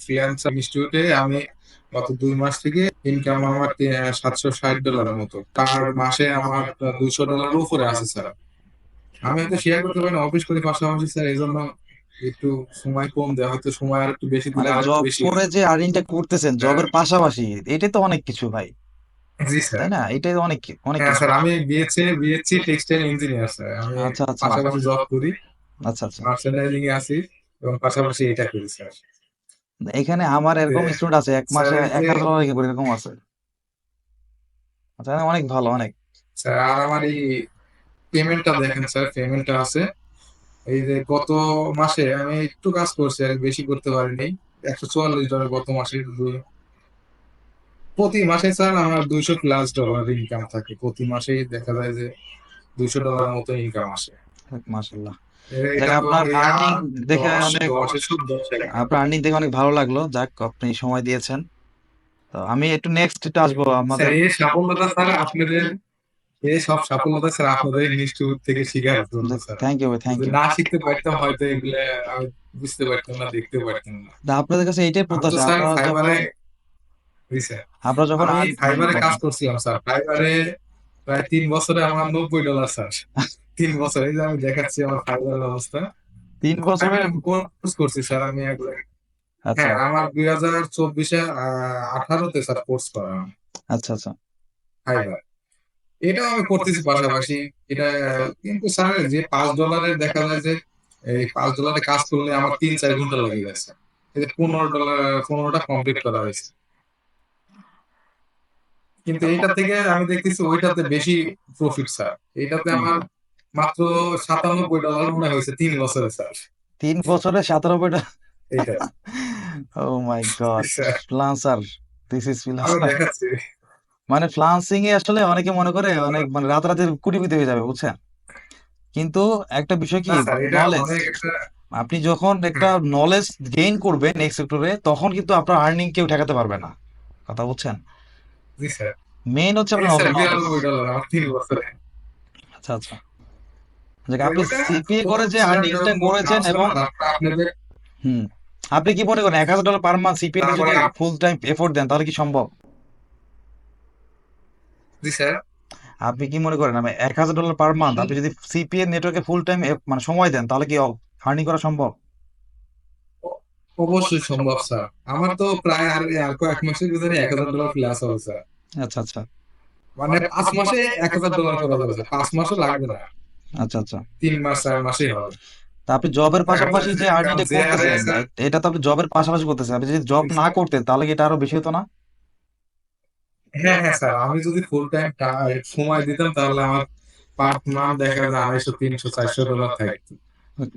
Freelancer ইনস্টিটিউটে আমি গত দুই মাস থেকে ইনকাম আমার সাতশো ষাট ডলারের মতো। তার মাসে আমার দুইশো ডলারের উপরে আছে স্যার আমি হয়তো শেয়ার করতে পারি না অফিস করি পাশাপাশি স্যার এই জন্য একটু সময় কম দেওয়া হয়তো সময় আর একটু বেশি দিলে মানে আর জব বেশি। করে যে আর্নিংটা করতেছেন জবের পাশাপাশি এটাই তো অনেক কিছু ভাই। জি স্যার তাই না? এটাই তো অনেক অনেক হ্যাঁ স্যার আমি BSc BSc textile engineer sir আমি আচ্ছা আচ্ছা। পাশাপাশি জব করি। আচ্ছা আচ্ছা। মার্চেন্ডাইজিং এ আছি। এবং পাশাপাশি এটা করি স্যার এখানে আমার এরকম স্টুডেন্ট আছে এক মাসে এক হাজার ডলার করে এরকম আছে? আচ্ছা অনেক ভালো অনেক। স্যার আর আমার এই পেমেন্টটা দেখেন স্যার পেমেন্টটা আছে। এই যে গত মাসে আমি একটু কাজ করছি আর বেশি করতে পারিনি। একশো চুয়াল্লিশ ডলার গত মাসে প্রতি মাসে স্যার আমার দুইশো প্লাস ডলার ইনকাম থাকে। প্রতি মাসেই দেখা যায় যে দুইশো ডলার মতো ইনকাম আসে। যাক, আপনার আট, দেখে অনেক-। আপনার আর্নিং দেখে অনেক ভালো লাগল। যাক আপনি সময় দিয়েছেন। তো আমি একটু নেক্সট আসব আমাদের। এই সাফল্যতা স্যার আপনাদের এই সব সাফল্যতা স্যার আপনাদের ইনস্টিটিউট থেকে sir. Thank you thank you না শিখতে পারতাম হয়তো এগুলো আমি বুঝতে পারতাম না দেখতে পারতাম না। আপনাদের কাছে তো প্রত্যাশা। আপনারা আপনারা যখন আমি ফাইবারে কাজ করছিলাম স্যার। ফাইবারে প্রায় তিন বছরে আমার নব্বই ডলার স্যার। তিন বছর এই যে আমি দেখাচ্ছি আমার ফাইবারের অবস্থা। তিন বছরে? কোর্স করছি স্যার? আমি একবার আচ্ছা। হ্যাঁ আমার দুই হাজার চব্বিশে আঠারোতে স্যার কোর্স করা আচ্ছা আচ্ছা। ফাইবার এটাও আমি করতেছি পাশাপাশি। এটা কিন্তু স্যার যে পাঁচ ডলারের দেখা যায় যে এই পাঁচ ডলারে কাজ করলে আমার তিন চার ঘণ্টা লেগে গেছে। এই যে পনেরো ডলার পনেরোটা কমপ্লিট করা হয়েছে। কিন্তু এইটা থেকে আমি দেখতেছি ওইটাতে বেশি প্রফিট স্যার। এইটাতে আমার মাত্র সাতানব্বই ডলার মনে হয়েছে তিন বছরে স্যার। তিন বছরে সাতানব্বইটা? এইটা ও my god freelancer this is freelancer মানে ফ্লান্সিং এ আসলে অনেকে মনে করে অনেক মানে রাতারাতি কোটিপতি হয়ে যাবে বুঝছেন? কিন্তু একটা বিষয় কি নলেজ আপনি যখন একটা নলেজ গেইন করবেন নেক্সট সেক্টরে তখন কিন্তু আপনার আর্নিং কেউ ঠেকাতে পারবে না। কথা বুঝছেন? মেইন হচ্ছে আপনার ডলার আচ্ছা আচ্ছা। যে আপনি সিপিএ করে যে স্যার করেছেন এবং হুম। আপনি কি মনে করেন এক হাজার ডলার পার মান্থ সিপিএ যদি ফুল টাইম এফোর্ট দেন তাহলে কি সম্ভব? জি স্যার। আপনি কি মনে করেন? আমি এক হাজার ডলার পার মান্থ আপনি যদি সিপিএ নেটওয়ার্কে ফুল টাইম মানে সময় দেন তাহলে কি আর্নিং করা সম্ভব? অবশ্যই সম্ভব স্যার। আমার তো প্রায় আর আর কয়েক মাসের ভিতরে এক হাজার ডলার প্লাস হবে স্যার। আচ্ছা আচ্ছা। মানে পাঁচ মাসে এক হাজার ডলার করা যাবে পাঁচ মাসও লাগবে না। আচ্ছা আচ্ছা। তিন মাস চার মাসেই হবে। তা আপনি জবের পাশাপাশি যে আর্নিংটা করতেছেন এটা তো আপনি জবের পাশাপাশি করতেছেন। আপনি যদি জব না করতেন তাহলে কি এটা আরও বেশি হতো না? হ্যাঁ হ্যাঁ স্যার। আমি যদি ফুল টাইম সময় দিতাম তাহলে আমার পার মান্থ দেখা যায় আড়াইশো তিনশো চারশো ডলার থাকতো।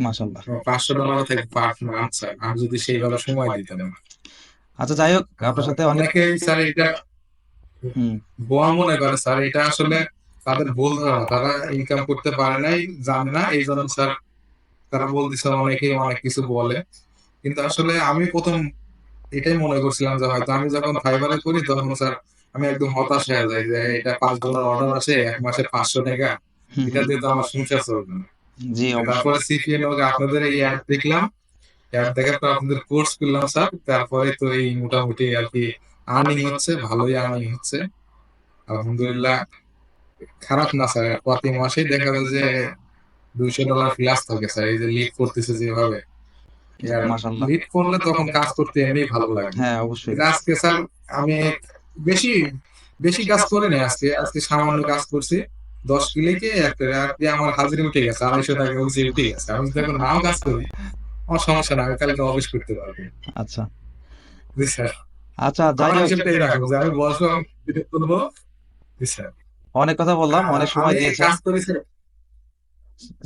মাশাল্লাহ পাঁচশো ডলার থাকতো পার মান্থ স্যার আমি যদি সেইভাবে সময় দিতাম আচ্ছা যাই হোক আপনার সাথে অনেকেই স্যার এটা হুম। বোয়া মনে করে স্যার। এটা আসলে তাদের ভুল ধারণা তারা ইনকাম করতে পারে নাই জানে না এই জন্য স্যার তারা বলতেছে অনেকেই অনেক কিছু বলে। কিন্তু আসলে আমি প্রথম এটাই মনে করছিলাম যে হয়তো আমি যখন ফাইবারে করি তখন স্যার আমি একদম হতাশ হয়ে যাই যে এটা পাঁচ ডলার অর্ডার আসে এক মাসে পাঁচশো টাকা। এটা দিয়ে তো আমার সংসার চলবে না। তারপরে সিপিএন আপনাদের এই অ্যাড দেখলাম। অ্যাড দেখার পর আপনাদের কোর্স করলাম স্যার তারপরে তো এই মোটামুটি আর কি আর্নিং হচ্ছে ভালোই আর্নিং হচ্ছে। আলহামদুলিল্লাহ। খারাপ না স্যার প্রতি মাসেই দেখা যায় যে দুইশো ডলার প্লাস থাকে স্যার এই যে লিড করতেছে যেভাবে। লিড করলে তখন কাজ করতে এমনি ভালো লাগে। হ্যাঁ অবশ্যই। আজকে স্যার আমি বেশি বেশি কাজ করি না আজকে আজকে সামান্য কাজ করছি। দশ ক্লিকে একটা কি আমার হাজিরি উঠে গেছে আড়াইশো টাকা উঠে উঠে গেছে। আমি যদি এখন নাও কাজ করি আমার সমস্যা না কালকে অফিস করতে পারব। আচ্ছা। জি স্যার। আচ্ছা যাই হোক। যে আমি বসবো আমি করব। জি স্যার। অনেক কথা বললাম অনেক সময় আমি দিয়েছেন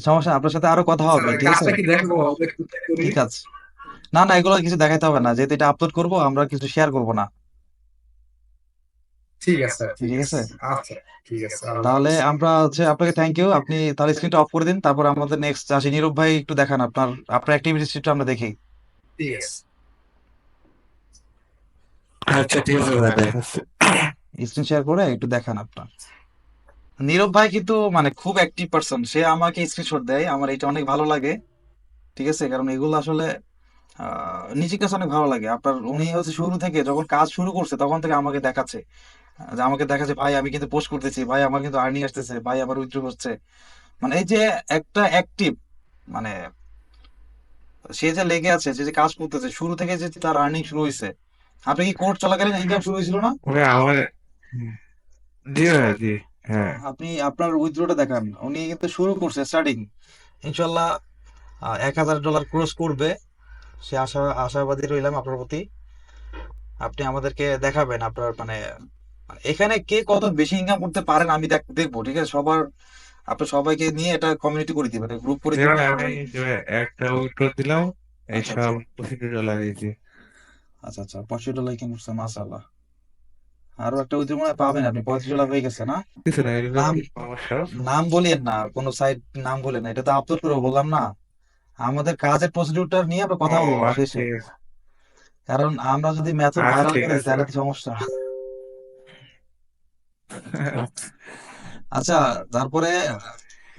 সমস্যা আপনার সাথে আরও কথা হবে ঠিক আছে? কাজটা কি দেখব? একটু করি। ঠিক আছে। না না এগুলো কিছু দেখাইতে হবে না যেহেতু এটা আপলোড করব আমরা কিছু শেয়ার করব না। ঠিক আছে। স্যার ঠিক আছে? আচ্ছা ঠিক আছে তাহলে আমরা হচ্ছে আপনাকে থ্যাংক ইউ আপনি তাহলে স্ক্রিনটা অফ করে দিন তারপর আমাদের নেক্সট আসি নীরব ভাই একটু দেখান আপনার আপনার অ্যাক্টিভিটিস একটু আমরা দেখি। ঠিক আছে। আচ্ছা ঠিক আছে স্ক্রিন শেয়ার করে একটু দেখান আপনার। নীরব ভাই কিন্তু মানে খুব অ্যাক্টিভ পারসন সে আমাকে স্ক্রিনশট দেয়, আমার এটা অনেক ভালো লাগে, ঠিক আছে? কারণ এগুলো আসলে নিজের কাছে অনেক ভালো লাগে। আপনার, উনি হচ্ছে শুরু থেকে যখন কাজ শুরু করছে, তখন থেকে আমাকে দেখাচ্ছে। যে আমাকে দেখাচ্ছে, ভাই, আমি কিন্তু পোস্ট করতেছি, ভাই, আমার কিন্তু আর্নিং আসতেছে, ভাই, আমার উইথড্র হচ্ছে। মানে এই যে একটা অ্যাক্টিভ মানে সে যে লেগে আছে যে কাজ করতেছে, শুরু থেকে যে তার আর্নিং শুরু হয়েছে আপনি কি কোর্স চলাকালীন ইনকাম শুরু হয়েছিল না? আমার জি জি। হ্যাঁ। আপনি আপনার উইথড্রটা দেখান। উনি কিন্তু শুরু করছে স্টার্টিং ইনশাল্লাহ এক হাজার ডলার ক্রস করবে। সে আশা আশাবাদী রইলাম আপনার প্রতি। আপনি আমাদেরকে দেখাবেন আপনার মানে মানে এখানে কে কত বেশি ইনকাম করতে পারেন আমি দেখ- দেখব ঠিক আছে? সবার আপনি সবাইকে নিয়ে এটা কমিউনিটি করে দিবেন গ্রুপ করে দিবেন। একটা উইথড্র দিলাম এই আচ্ছা, সব পঁচিশ ডলার দিয়েছি আচ্ছা আচ্ছা পঁচিশ ডলার ইনকাম করছে মাসাল্লাহ আরও একটা উইথড্র মনে পাবেন আপনি পঁয়ত্রিশ ডলার হয়ে গেছে না? নাম- বলিয়েন না কোনো সাইট নাম বলেন না এটা তো আপলোড করে বললাম না। আমাদের কাজের প্রসিডিউরটা নিয়ে আমরা কথা বলব আচ্ছা, শেষে। কারণ আমরা যদি মেথড ভাইরাল করি তাহলে তো সমস্যা। আচ্ছা তারপরে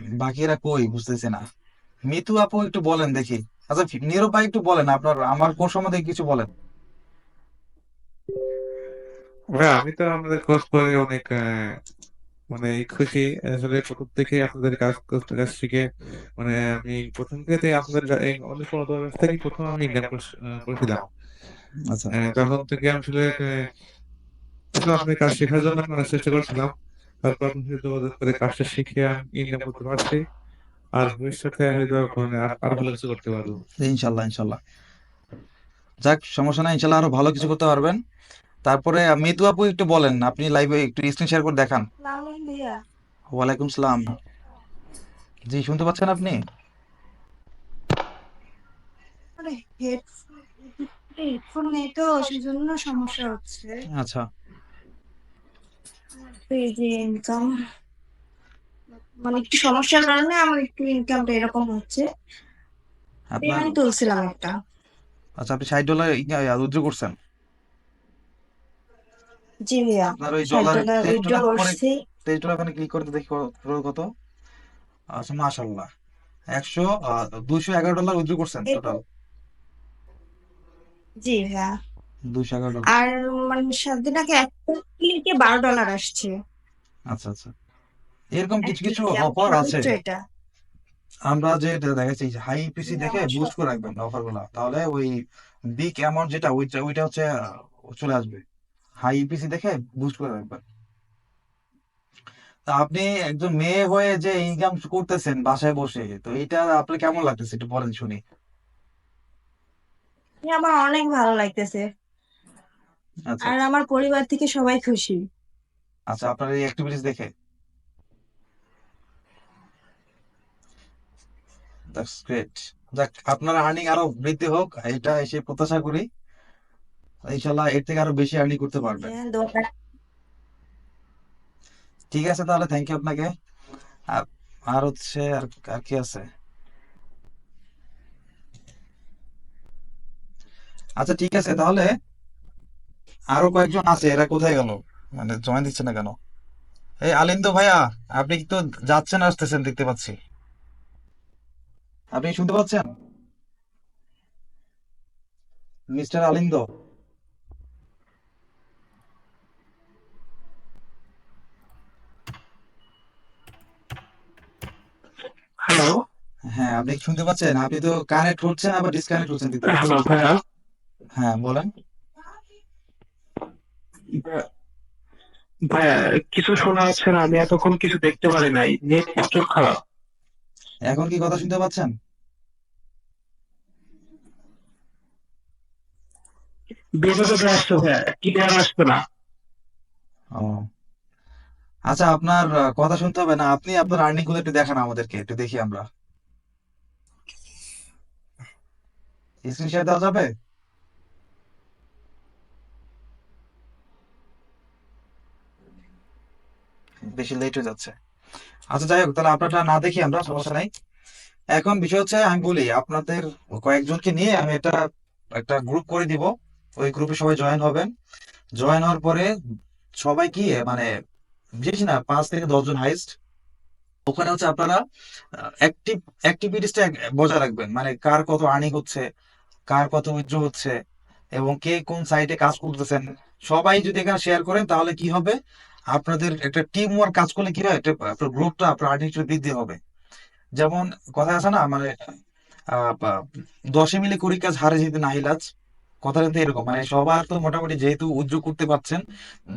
বাকিরা কই বুঝতেছি না। মিতু আপু একটু বলেন দেখি। আচ্ছা নীরব ভাই একটু বলেন আপনার আমার কোর্স সম্বন্ধে কিছু বলেন? ভাই আমি তো আমাদের কোর্স করে অনেক মানে খুশি। আসলে প্রথম থেকে আপনাদের কাজ করতে কাজ শিখে মানে আমি প্রথম থেকে আপনাদের অনেক থেকে প্রথম আমি ইনকাম করেছিলাম। আচ্ছা। তখন থেকে আমি আসলে আপনার কাজ শেখার জন্য আমি চেষ্টা করছিলাম। তারপর আপনার সাথে যোগাযোগ করে কাজটা শিখে আমি ইনকাম করতে পারছি। আর ভবিষ্যতে হয়তো মানে আরও ভালো কিছু করতে পারব। ইনশাল্লাহ ইনশাল্লাহ। যাক সমস্যা নাই ইনশাল্লাহ আরও ভালো কিছু করতে পারবেন। তারপরে মিতু আপু একটু বলেন আপনি লাইভে একটু স্ক্রিন শেয়ার করে দেখান। ওয়ালাইকুম সালাম। জি শুনতে পাচ্ছেন আপনি? আরে হেডফোন হেডফোন নেই তো সেজন্য সমস্যা হচ্ছে। আচ্ছা। তো এই যে ইনকাম মানে একটু সমস্যার কারণে আমার একটু ইনকামটা এরকম হচ্ছে। আপনার পেমেন্ট তুলছিলাম একটা। আচ্ছা আপনি ষাট ডলার উইথড্র করছেন? জি ভাইয়া। আপনার ওই ডলার ডলার তেইশ উইথড্র পরে করছি তেইশ ডলার ওখানে ক্লিক করতে দেখি কত আচ্ছা মাশাল্লাহ একশো দুইশো এগারো ডলার উইথড্র করছেন টোটাল জি ভাইয়া। এগারো ডলার। আর মানে সাত দিন আগে এক ক্লিকে বারো ডলার আসছে। আচ্ছা আচ্ছা। এরকম কিছু কিছু। অফার আছে? এটা। আমরা যে দেখাচ্ছি হাই পিসি দেখে বুস্ট করে রাখবেন অফারগুলা। তাহলে ওই বিগ অ্যামাউন্ট যেটা ওইটা ওইটা হচ্ছে চলে আসবে। হাই পিসি দেখে বুস্ট করে রাখবেন তা আপনি একজন মেয়ে হয়ে যে ইনকাম করতেছেন বাসায় বসে তো এটা আপনার কেমন লাগতেছে একটু বলেন শুনি। আমার অনেক ভালো লাগতেছে। আচ্ছা। আর আমার পরিবার থেকে সবাই খুশি। আচ্ছা আপনার এই অ্যাক্টিভিটিস দেখে। দ্যাটস গ্রেট যাক আপনার আর্নিং আরও বৃদ্ধি হোক এটা এসে প্রত্যাশা করি। ইনশাল্লাহ এর থেকে আরও বেশি আর্নিং করতে পারবেন হ্যাঁ, ঠিক আছে তাহলে থ্যাংক ইউ আপনাকে। আর আর হচ্ছে আর আর কি আছে? আচ্ছা ঠিক আছে তাহলে। আরও কয়েকজন আছে এরা কোথায় গেল? মানে জয়েন দিচ্ছে না কেন? এই আলিন্দ ভাইয়া আপনি কি তো যাচ্ছেন আসতেছেন দেখতে পাচ্ছি। আপনি শুনতে পাচ্ছেন? মিস্টার আলিন্দ হ্যালো হ্যাঁ আপনি শুনতে পাচ্ছেন? আপনি তো কানেক্ট হচ্ছেন আবার ডিসকানেক্ট হচ্ছেন দেখতে হ্যালো ভাইয়া। হ্যাঁ বলেন। ভাইয়া কিছু শোনা যাচ্ছে না আমি এতক্ষণ কিছু দেখতে পারি নাই। নেট প্রচুর খারাপ। এখন কি কথা শুনতে পাচ্ছেন? বেরোতে আসছে ভাইয়া ক্লিয়ার আসছে না? ও। আচ্ছা আপনার কথা শুনতে হবে না? আপনি আপনার আর্নিংগুলো একটু দেখান আমাদেরকে একটু দেখি আমরা। দেওয়া যাবে? বেশি লেট হয়ে যাচ্ছে। আচ্ছা যাই হোক, তাহলে আপনারটা না দেখি আমরা সমস্যা নাই। এখন বিষয় হচ্ছে, আমি বলি, আপনাদের কয়েকজনকে নিয়ে আমি এটা একটা গ্রুপ করে দিব। ওই গ্রুপে সবাই জয়েন হবেন। জয়েন হওয়ার পরে সবাই কি মানে না, পাঁচ থেকে দশজন হাইস্ট ওখানে হচ্ছে আপনারা অ্যাক্টিভ অ্যাক্টিভিটিসটা বজায় রাখবেন। মানে কার কত আর্নিং হচ্ছে, কার কত উইথড্র হচ্ছে, এবং কে কোন সাইটে কাজ করতেছেন। সবাই যদি এখানে শেয়ার করেন, তাহলে কি হবে? আপনাদের একটা টিম ওয়ার্ক কাজ করলে কি হয়? আপনার গ্রুপটা আপনার আর্নিংটা বৃদ্ধি হবে। যেমন কথা আছে না মানে দশে মিলে কুড়ি কাজ, হারে যেতে নাহিলাজ কথাটা তো এরকম। মানে সবার তো মোটামুটি যেহেতু উদ্যোগ করতে পারছেন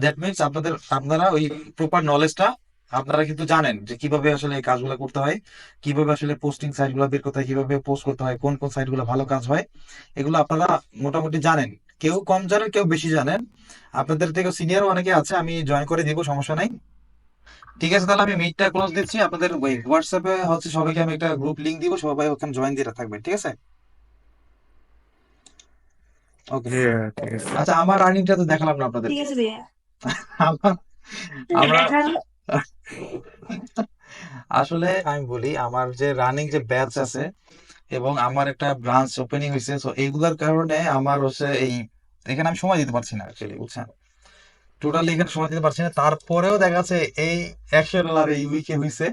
দ্যাট মিনস আপনাদের, আপনারা ওই প্রপার নলেজটা আপনারা কিন্তু জানেন যে কীভাবে আসলে এই কাজগুলো করতে হয় কীভাবে আসলে পোস্টিং সাইটগুলো বের করতে হয় কীভাবে পোস্ট করতে হয় কোন কোন সাইটগুলো ভালো কাজ হয় এগুলো আপনারা মোটামুটি জানেন। কেউ কম জানেন কেউ বেশি জানেন। আপনাদের থেকে সিনিয়র অনেকে আছে আমি জয়েন করে দিব সমস্যা নাই। ঠিক আছে তাহলে আমি মিটটা ক্লোজ দিচ্ছি। আপনাদের ওই হোয়াটসঅ্যাপে হচ্ছে সবাইকে আমি একটা গ্রুপ লিংক দিব সবাই ওখানে জয়েন দিয়ে থাকবেন ঠিক আছে? ওকে জি ঠিক আছে। আচ্ছা আমার আর্নিংটা তো দেখালাম না আপনাদের। ঠিক আছে ভাইয়া। আমার আসলে আমি বলি, আমার যে রানিং যে ব্যাচ আছে এবং আমার একটা ব্রাঞ্চ ওপেনিং হয়েছে তো এইগুলোর কারণে আমার হচ্ছে এই, এখানে আমি সময় দিতে পারছি না অ্যাকচুয়ালি বুঝছেন? টোটালি এখানে সময় দিতে পারছি না। তারপরেও দেখা যাচ্ছে এই একশো ডলার এই উইকে হয়েছে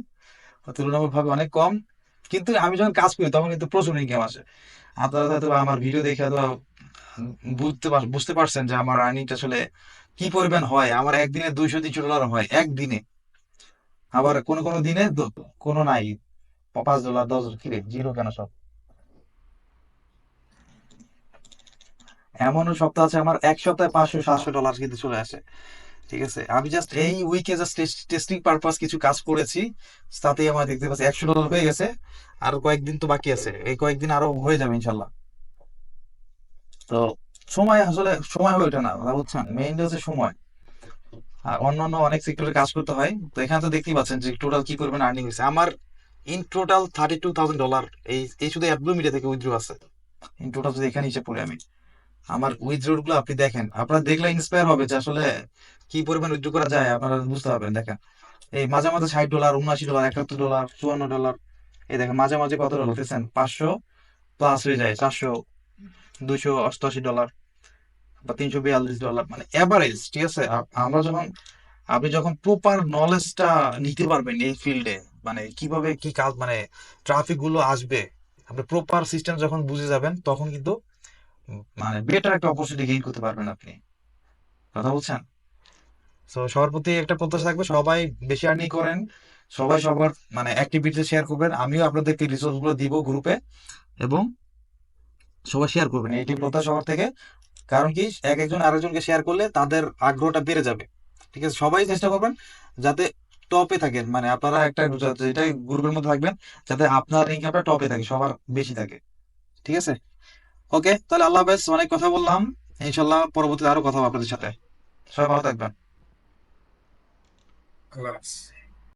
তুলনামূলকভাবে অনেক কম। কিন্তু আমি যখন কাজ করি, তখন কিন্তু প্রচুর ইনকাম আসে। আপনারা হয়তো আমার ভিডিও দেখে হয়তো বুঝতে বুঝতে পারছেন যে আমার আর্নিংটা আসলে কি পরিমাণ হয়? আমার একদিনে দুইশো, তিনশো ডলার হয়, একদিনে। আবার কোনো কোনো দিনে কোনো নাই। পাঁচ ডলার দশ কিরে, জিরো কেন সব? এমনও সপ্তাহ আছে, আমার এক সপ্তাহে পাঁচশো, সাতশো ডলার কিন্তু চলে আসে। ঠিক আছে? আমি জাস্ট এই উইকে জাস্ট টেস্টিং পারপাস কিছু কাজ করেছি। তাতেই আমার দেখতে পাচ্ছি, একশো ডলার হয়ে গেছে। আর কয়েকদিন তো বাকি আছে। এই কয়েকদিন আরও হয়ে যাবে ইনশাল্লাহ। তো সময় আসলে, সময় হয়ে ওঠে না, বুঝছেন? মেইন হচ্ছে সময়। অন্যান্য অনেক সেক্টরে কাজ করতে হয়। তো এখানে তো দেখতেই পাচ্ছেন যে টোটাল কি পরিমাণ আর্নিং হয়েছে। আমার in total thirty two thousand dollar এই এই শুধু অ্যাডব্লু মিডিয়া থেকে উইথড্র আছে। ইন টোটাল যদি এখানে হিসেব করি আমি। আমার উইথড্রগুলো আপনি দেখেন। আপনারা দেখলে ইন্সপায়ার হবে যে আসলে কি পরিমাণ উইথড্র করা যায়, আপনারা বুঝতে পারবেন। দেখেন, এই মাঝে মাঝে ষাট ডলার উনআশি ডলার একাত্তর ডলার চুয়ান্ন ডলার এই দেখেন, মাঝে মাঝে কত ডলার পাঁচশো প্লাস হয়ে যায়, চারশো, দুইশো অষ্টআশি ডলার বা তিনশো বিয়াল্লিশ ডলার মানে এভারেজ ঠিক আছে? আমরা যখন, আপনি যখন প্রপার নলেজটা নিতে পারবেন এই ফিল্ডে মানে কীভাবে কি কাজ মানে ট্রাফিকগুলো আসবে, আপনি প্রপার সিস্টেম যখন বুঝে যাবেন, তখন কিন্তু মানে বেটার একটা অপরচুনিটি গেইন করতে পারবেন আপনি। কথা বলছেন? তো সবার প্রতি একটা প্রত্যাশা থাকবে, সবাই বেশি আর্নিং করেন, সবাই সবার মানে অ্যাক্টিভিটি শেয়ার করবেন, আমিও আপনাদেরকে রিসোর্সগুলো দিব গ্রুপে এবং সবাই শেয়ার করবেন এটি প্রত্যাশা সবার থেকে। কারণ কি এক একজন আরেকজনকে শেয়ার করলে তাদের আগ্রহটা বেড়ে যাবে। ঠিক আছে? সবাই চেষ্টা করবেন যাতে টপে থাকেন। মানে আপনারা একটা যেটা গ্রুপের মধ্যে থাকবেন যাতে আপনার ইনকামটা টপে থাকে সবার বেশি থাকে। ঠিক আছে? ওকে তাহলে আল্লাহ হাফেজ অনেক কথা বললাম। ইনশাল্লাহ পরবর্তীতে আরও কথা হবে আপনাদের সাথে। সবাই ভালো থাকবেন। আল্লাহ হাফেজ।